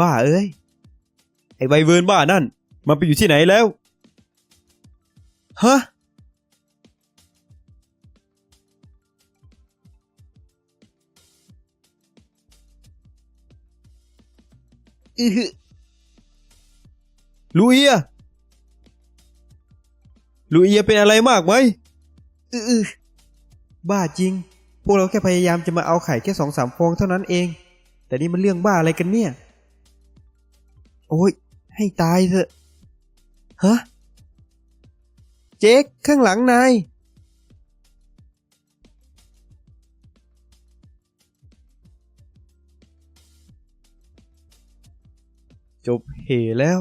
บ้าเอ้ย ไอ้ใบเวิร์นบ้านั่น มันไปอยู่ที่ไหนแล้ว ฮะอือหือลูเอีย ลูเอียเป็นอะไรมากไหมอือบ้าจริง พวกเราแค่พยายามจะมาเอาไข่แค่สองสามฟองเท่านั้นเอง แต่นี่มันเรื่องบ้าอะไรกันเนี่ย โอ้ย ให้ตายเถอะฮะเจ๊กข้างหลังนายจบเหแล้ว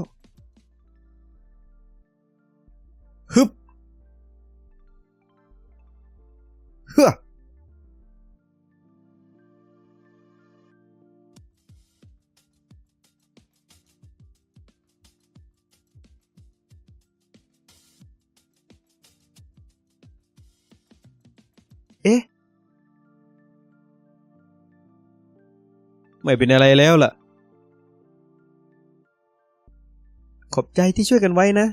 ไม่เป็นอะไรแล้วล่ะ ขอบใจที่ช่วยกันไว้นะ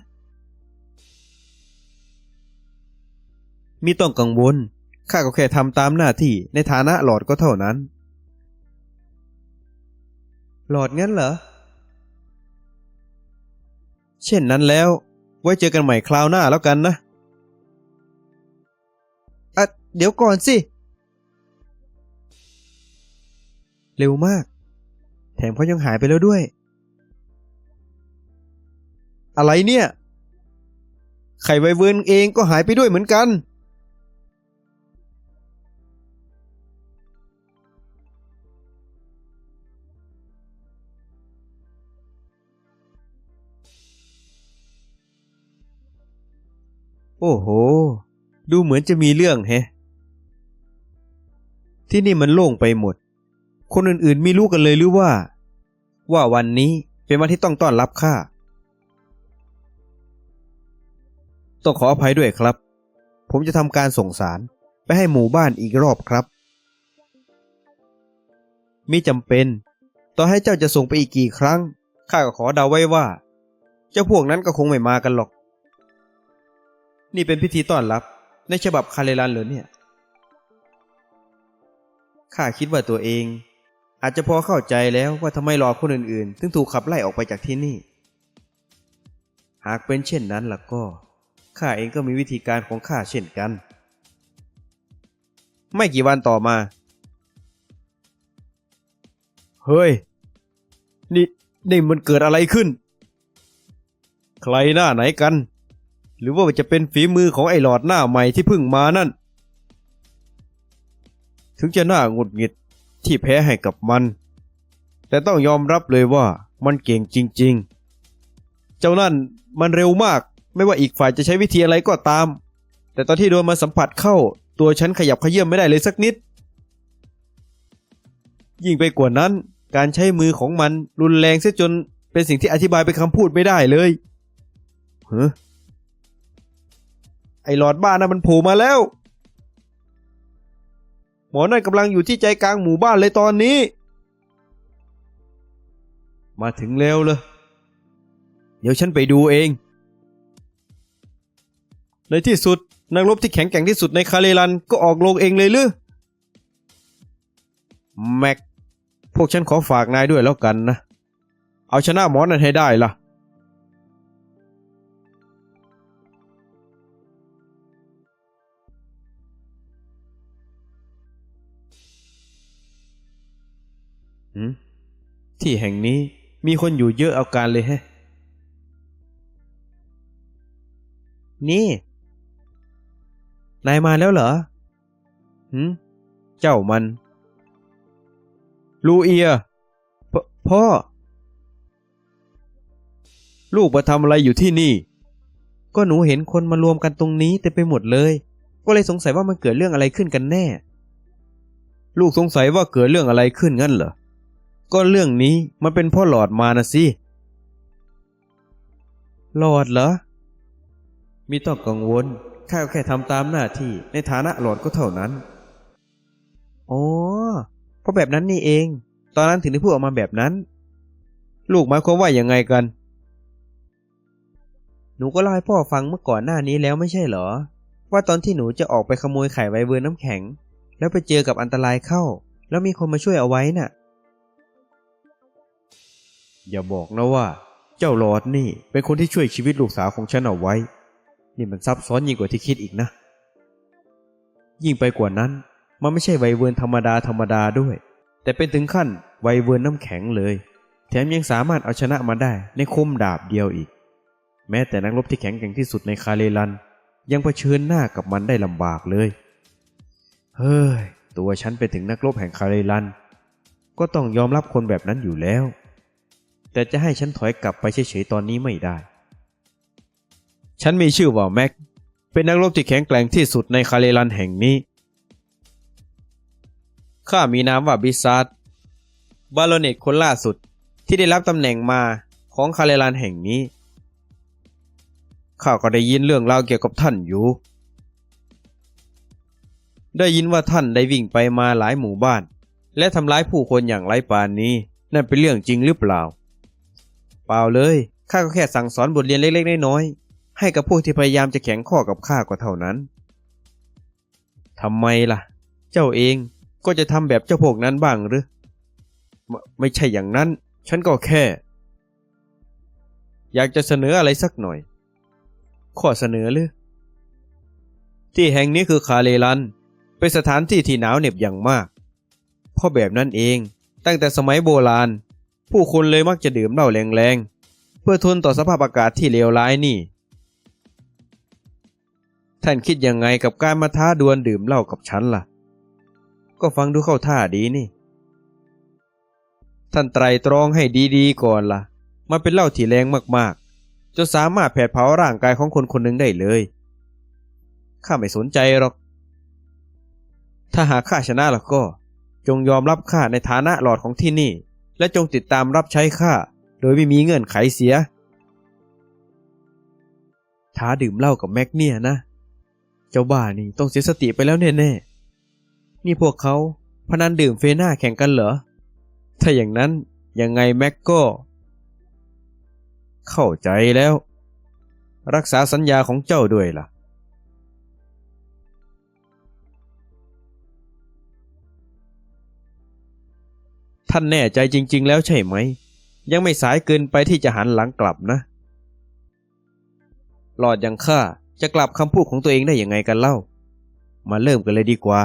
มีต้องกังวล ข้าก็แค่ทำตามหน้าที่ในฐานะหลอดก็เท่านั้น หลอดงั้นเหรอ เช่นนั้นแล้ว ไว้เจอกันใหม่คราวหน้าแล้วกันนะ อะ เดี๋ยวก่อนสิ เร็วมาก แถมเขายังหายไปแล้วด้วย อะไรเนี่ย ไข่ไวเวิร์นเองก็หายไปด้วยเหมือนกัน โอ้โห ดูเหมือนจะมีเรื่องแฮะที่นี่มันโล่งไปหมด คนอื่นๆ มีรู้กันเลยหรือว่า ว่าวันนี้เป็นวันที่ต้องต้อนรับข้าต้องขออภัยด้วยครับ ผมจะทำการส่งสารไปให้หมู่บ้านอีกรอบครับมีจำเป็น ต่อให้เจ้าจะส่งไปอีกกี่ครั้ง ข้าก็ขอเดาไว้ว่า เจ้าพวกนั้นก็คงไม่มากันหรอก นี่เป็นพิธีต้อนรับในฉบับคาเลรันเหรอเนี่ย ข้าคิดว่าตัวเอง อาจจะพอเข้าใจแล้วว่าทำไมรอคนอื่นๆถึงถูกขับไล่ออกไปจากที่นี่ หากเป็นเช่นนั้นล่ะก็ข้าเองก็มีวิธีการของข้าเช่นกัน ไม่กี่วันต่อมา เฮ้ย นี่นี่มันเกิดอะไรขึ้น ใครหน้าไหนกัน หรือว่าจะเป็นฝีมือของไอ้หลอดหน้าใหม่ที่เพิ่งมานั่น ถึงจะหน้าหงุดหงิด ที่แพ้ให้กับมัน แต่ต้องยอมรับเลยว่ามันเก่งจริง ๆ เจ้านั่นมันเร็วมากไม่ว่าอีกฝ่ายจะใช้วิธีอะไรก็ตาม แต่ตอนที่โดนมาสัมผัสเข้า ตัวฉันขยับขยื่นไม่ได้เลยสักนิด ยิ่งไปกว่านั้นการใช้มือของมันรุนแรงเสียจนเป็นสิ่งที่อธิบายเป็นคำพูดไม่ได้เลยเฮ้ไอหลอดบ้านน่ะมันโผล่มาแล้ว หมอนั่นกำลังอยู่ที่ใจกลางหมู่บ้านเลยตอนนี้ มาถึงแล้วเลย เดี๋ยวฉันไปดูเอง ในที่สุดนักรบที่แข็งแกร่งที่สุดในคาเลรันก็ออกลงเองเลยหรือแม็ก พวกฉันขอฝากนายด้วยแล้วกันนะ เอาชนะหมอนั่นให้ได้ล่ะ ที่แห่งนี้มีคนอยู่เยอะเอาการเลยแฮะ นี่ นายมาแล้วเหรอหืมเจ้ามัน ลูเอียพพ่อ ลูกมาทำอะไรอยู่ที่นี่ ก็หนูเห็นคนมารวมกันตรงนี้เต็มไปหมดเลย ก็เลยสงสัยว่ามันเกิดเรื่องอะไรขึ้นกันแน่ ลูกสงสัยว่าเกิดเรื่องอะไรขึ้นงั้นเหรอ ก็เรื่องนี้มันเป็นพ่อหลอดมานะสิหลอดเหรอมีต้องกังวลข้าแค่ทำตามหน้าที่ในฐานะหลอดก็เท่านั้นอ๋อเพราะแบบนั้นนี่เอง ตอนนั้นถึงได้พูดออกมาแบบนั้น ลูกหมายความว่าอยังไงกัน หนูก็เล่าให้พ่อฟังเมื่อก่อนหน้านี้แล้วไม่ใช่เหรอ ว่าตอนที่หนูจะออกไปขโมยไข่ไวเบิร์นน้ำแข็ง แล้วไปเจอกับอันตรายเข้า แล้วมีคนมาช่วยเอาไว้น่ะ อย่าบอกนะว่า เจ้าหลอดนี่เป็นคนที่ช่วยชีวิตลูกสาวของฉันเอาไว้ นี่มันซับซ้อนยิ่งกว่าที่คิดอีกนะ ยิ่งไปกว่านั้น มันไม่ใช่ไวเวิร์นธรรมดาธรรมดาด้วย แต่เป็นถึงขั้นไวเวิร์นน้ำแข็งเลย แถมยังสามารถเอาชนะมาได้ในคมดาบเดียวอีก แม้แต่นักรบที่แข็งแกร่งที่สุดในคาเลรัน ยังเผชิญหน้ากับมันได้ลำบากเลย เฮ้ย ตัวฉันไปนถึงนักรบแห่งคาเลรัน ก็ต้องยอมรับคนแบบนั้นอยู่แล้ว แต่จะให้ฉันถอยกลับไปเฉยๆตอนนี้ไม่ได้ ฉันมีชื่อว่าแม็ก เป็นนักรบที่แข็งแกร่งที่สุดในคาเลรันแห่งนี้ ข้ามีนามว่าบิซาร์บาโลเนตคนล่าสุดที่ได้รับตำแหน่งมาของคาเลรันแห่งนี้ ข้าก็ได้ยินเรื่องราวเกี่ยวกับท่านอยู่ ได้ยินว่าท่านได้วิ่งไปมาหลายหมู่บ้าน และทำร้ายผู้คนอย่างไร้ปานนี้ นั่นเป็นเรื่องจริงหรือเปล่า เปล่าเลย ข้าก็แค่สั่งสอนบทเรียนเล็กๆน้อยๆให้กับพวกที่พยายามจะแข็งข้อกับข้าก็เท่านั้นทำไมล่ะ เจ้าเองก็จะทำแบบเจ้าพวกนั้นบ้างหรือไมไม่ใช่อย่างนั้น ฉันก็แค่ อยากจะเสนออะไรสักหน่อย ข้อเสนอหรือ ที่แห่งนี้คือคาเลรัน เป็นสถานที่ที่หนาวเหน็บอย่างมาก เพราะแบบนั้นเอง ตั้งแต่สมัยโบราณ ผู้คนเลยมักจะดื่มเหล้าแรงๆ เพื่อทนต่อสภาพอากาศที่เลวร้ายนี่ ท่านคิดยังไงกับการมาท้าดวลดื่มเหล้ากับฉันล่ะ ก็ฟังดูเข้าท่าดีนี่ ท่านไตรตรองให้ดีๆก่อนล่ะ มันเป็นเหล้าที่แรงมากๆจนสามารถแผดเผาร่างกายของคนคนหนึ่งได้เลย ข้าไม่สนใจหรอก ถ้าหากข้าชนะแล้วก็จงยอมรับข้าในฐานะหลอดของที่นี่ และจงติดตามรับใช้ข้าโดยไม่มีเงื่อนไขเสีย ท้าดื่มเหล้ากับแม็กเนี่ยนะ เจ้าบ้านี่ต้องเสียสติไปแล้วแน่ๆ นี่พวกเขาพนันดื่มเฟน่าแข่งกันเหรอ ถ้าอย่างนั้นยังไงแม็กก็ เข้าใจแล้ว รักษาสัญญาของเจ้าด้วยล่ะ ท่านแน่ใจจริง ๆ แล้วใช่ไหม ยังไม่สายเกินไปที่จะหันหลังกลับนะ หลอดอย่างข้าจะกลับคำพูดของตัวเองได้ยังไงกันเล่า มาเริ่มกันเลยดีกว่า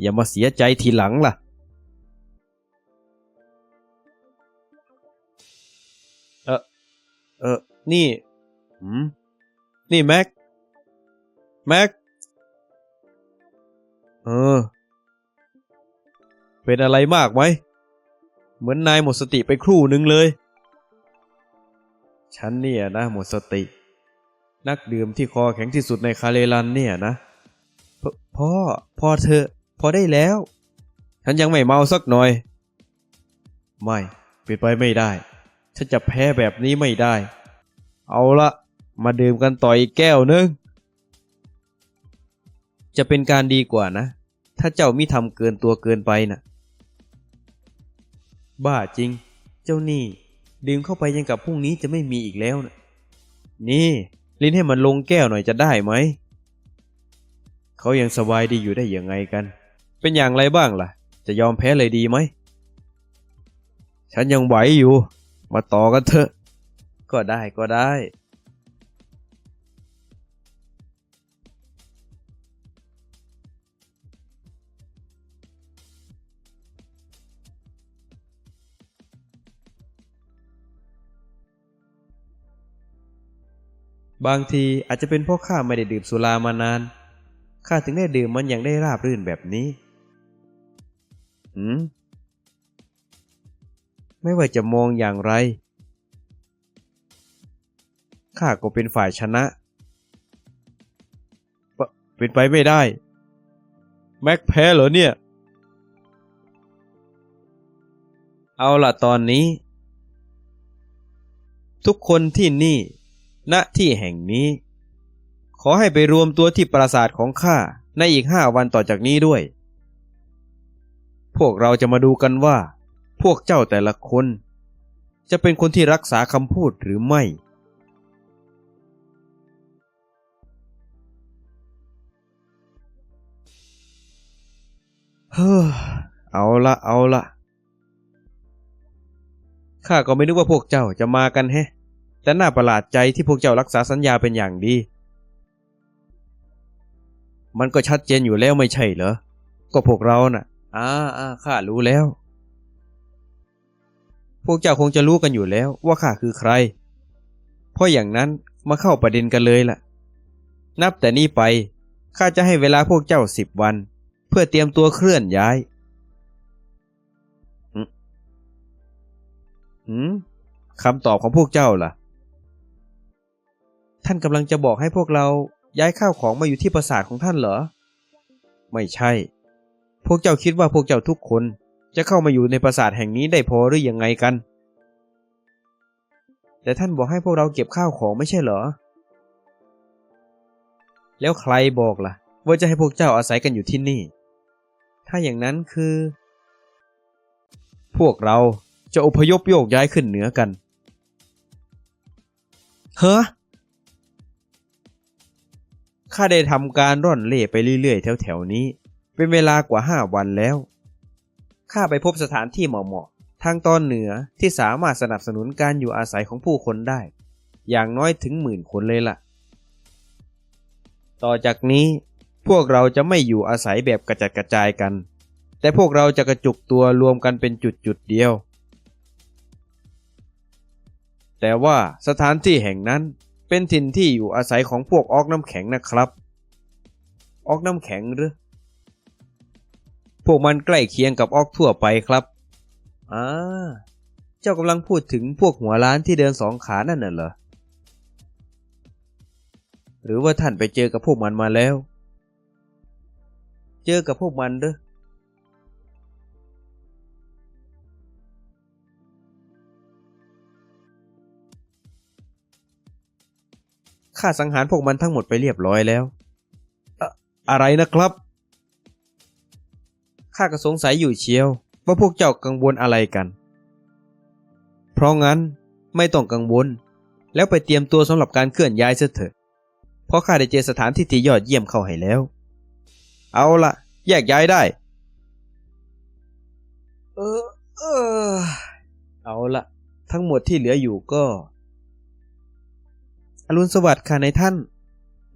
อย่ามาเสียใจทีหลังล่ะ เออเออนี่หืมนี่แม็ก แม็ก เออ เป็นอะไรมากไหม เหมือนนายหมดสติไปครู่หนึ่งเลย ฉันเนี่ยนะหมดสติ นักดื่มที่คอแข็งที่สุดในคาเลรันเนี่ยนะ พ่อ พ่อเธอ พอได้แล้ว ฉันยังไม่เมาสักหน่อย ไม่เป็นไปไม่ได้ ฉันจะแพ้แบบนี้ไม่ได้ เอาละมาดื่มกันต่ออีกแก้วนึง จะเป็นการดีกว่านะ ถ้าเจ้ามิทำเกินตัวเกินไปนะ่ะ บ้าจริง เจ้านี่ดื่มเข้าไปยังกับพรุ่งนี้จะไม่มีอีกแล้วนะนี่ ลิ้นให้มันลงแก้วหน่อยจะได้ไหม เขายังสบายดีอยู่ได้ยังไงกัน เป็นอย่างไรบ้างล่ะ จะยอมแพ้เลยดีไหม ฉันยังไหวอยู่ มาต่อกันเถอะ ก็ได้ก็ได้ บางทีอาจจะเป็นเพราะข้าไม่ได้ดื่มสุรามานาน ข้าถึงได้ดื่มมันอย่างได้ราบรื่นแบบนี้ หืม ไม่ว่าจะมองอย่างไร ข้าก็เป็นฝ่ายชนะปะเป็นไปไม่ได้ แม็กแพ้เหรอเนี่ย เอาล่ะตอนนี้ ทุกคนที่นี่ ณที่แห่งนี้ ขอให้ไปรวมตัวที่ปราสาทของข้าในอีกห้าวันต่อจากนี้ด้วย พวกเราจะมาดูกันว่า พวกเจ้าแต่ละคน จะเป็นคนที่รักษาคำพูดหรือไม่ เฮ้อ เอาละเอาละข้าก็ไม่นึกว่าพวกเจ้าจะมากันแฮะ แต่น่าประหลาดใจที่พวกเจ้ารักษาสัญญาเป็นอย่างดี มันก็ชัดเจนอยู่แล้วไม่ใช่เหรอ ก็พวกเราน่ะอ่าอ่าข้ารู้แล้ว พวกเจ้าคงจะรู้กันอยู่แล้วว่าข้าคือใคร เพราะอย่างนั้นมาเข้าประเด็นกันเลยล่ะ นับแต่นี้ไปข้าจะให้เวลาพวกเจ้าสิบวัน เพื่อเตรียมตัวเคลื่อนย้ายหืมหืมคำตอบของพวกเจ้าล่ะ ท่านกำลังจะบอกให้พวกเราย้ายข้าวของมาอยู่ที่ปราสาทของท่านเหรอ ไม่ใช่ พวกเจ้าคิดว่าพวกเจ้าทุกคนจะเข้ามาอยู่ในปราสาทแห่งนี้ได้พอหรือยังไงกัน แต่ท่านบอกให้พวกเราเก็บข้าวของไม่ใช่เหรอ แล้วใครบอกล่ะ ว่าจะให้พวกเจ้าอาศัยกันอยู่ที่นี่ ถ้าอย่างนั้นคือ พวกเราจะอพยพโยกย้ายขึ้นเหนือกัน เฮ้อ ข้าได้ทำการร่อนเล่ไปเรื่อยๆ แถวๆนี้ เป็นเวลากว่าห้าวันแล้ว ข้าไปพบสถานที่เหมาะๆ ทางตอนเหนือที่สามารถสนับสนุนการอยู่อาศัยของผู้คนได้ อย่างน้อยถึงหมื่นคนเลยล่ะ ต่อจากนี้พวกเราจะไม่อยู่อาศัยแบบกระจัดกระจายกัน แต่พวกเราจะกระจุกตัวรวมกันเป็นจุดๆเดียว แต่ว่าสถานที่แห่งนั้น เป็นถิ่นที่อยู่อาศัยของพวกออกน้ำแข็งนะครับ ออกน้ำแข็งหรือ พวกมันใกล้เคียงกับออกทั่วไปครับอ่าเจ้ากำลังพูดถึงพวกหัวล้านที่เดินสองขานั่นน่ะเหรอ หรือว่าท่านไปเจอกับพวกมันมาแล้ว เจอกับพวกมันเด้อ ข้าสังหารพวกมันทั้งหมดไปเรียบร้อยแล้วอะอะไรนะครับ ข้าก็สงสัยอยู่เชียว ว่าพวกเจ้ากังวลอะไรกัน เพราะงั้นไม่ต้องกังวล แล้วไปเตรียมตัวสำหรับการเคลื่อนย้ายเสียเถอะ เพราะข้าได้เจอสถานที่ที่ยอดเยี่ยมเข้าให้แล้ว เอาละแยกย้ายได้ เออ เออ เอาละทั้งหมดที่เหลืออยู่ก็ อรุณสวัสดิ์ค่ะนายท่าน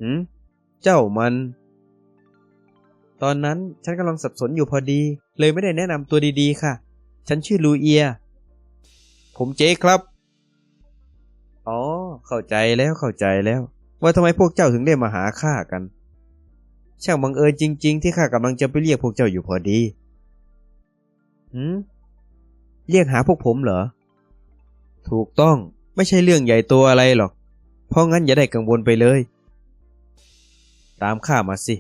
หืมเจ้ามัน ตอนนั้นฉันกำลังสับสนอยู่พอดี เลยไม่ได้แนะนำตัวดีๆ ค่ะ ฉันชื่อลูเอีย ผมเจ๊ครับ อ๋อ เข้าใจแล้วเข้าใจแล้ว ว่าทำไมพวกเจ้าถึงได้มาหาข้ากัน ช่างบังเอิญจริง ๆ ที่ข้ากำลังจะไปเรียกพวกเจ้าอยู่พอดีหืมเรียกหาพวกผมเหรอ ถูกต้องไม่ใช่เรื่องใหญ่โตอะไรหรอก เพราะงั้นอย่าได้กังวลไปเลย ตามข้ามาสิ